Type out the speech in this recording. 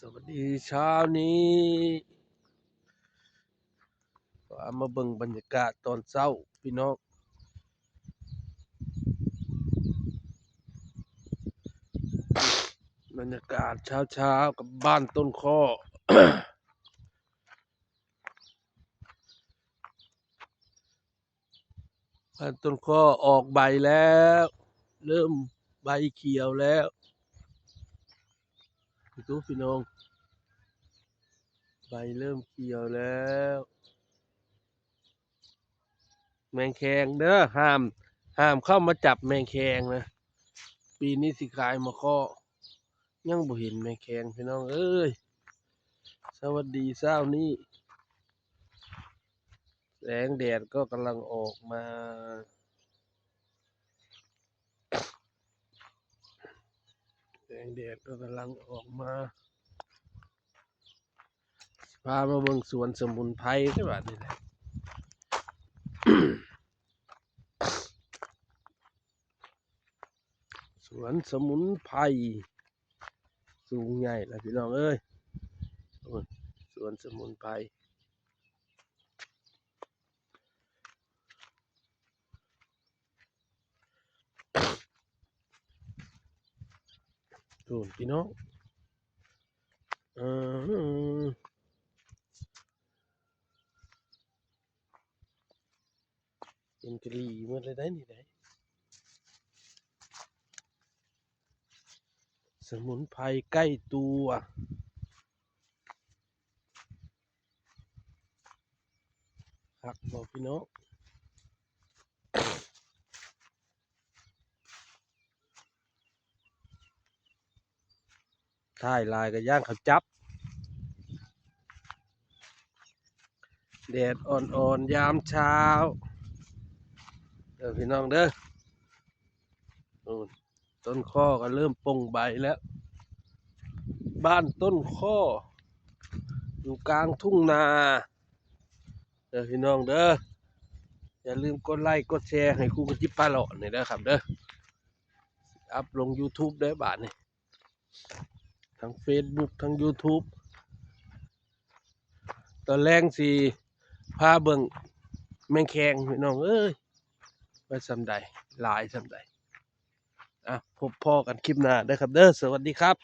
สวัสดีเช้านี้ก็ามาเบิ่งบรรยากาศตอนเช้าพี่น้องบรรยากาศเช้าเช้ากับบ้านต้นข้อบ้านต้นข้อออกใบแล้ว เริ่มใบเขียวแล้ว ดูพี่น้อง ใบเริ่มเขียวแล้ว แมงแคงเด้อห้าม ห้ามเข้ามาจับแมงแคงนะ ปีนี้สิขายมาข้อยังบ่เห็นแมงแคงพี่น้องเอ้ย สวัสดีเช้านี้ แสงแดดก็กำลังออกมา แส งแดดก็กำลังออกมาพามาเบิ่งสวนสมุนไพรใช่ป่ะนี่แหละสวนสมุนไพรสูงใหญ่แล้วพี่น้องเอ้ยโอ้ยสวนสมุนไพร สูนพี่น้องเออเป็นกะหรี่หมดเลยได้นี่ได้สมุนไพรใกล้ตัวหักบอกพี่น้อง ถ่ายลายกับย่างเขาจับแดดอ่อนๆยามเช้าเด้อพี่น้องเด้อต้นข้อก็เริ่มปงใบแล้ว บ้านต้นข้อ อยู่กลางทุ่งนาเด้อพี่น้องเด้ออย่าลืมกดไลค์กดแชร์ให้ครูกระจิบปลาหล่อนี่เด้อครับเด้ออัพลง YouTube ได้อบาทนี่ ทั้ง Facebook ทั้ง YouTube ตอนแรกสิพาเบิงแมงแคงพี่น้องเอ้ยไปสำใดหลายสำใดอะพบพ่อกันคลิปหน้าได้ครับเด้อสวัสดีครับ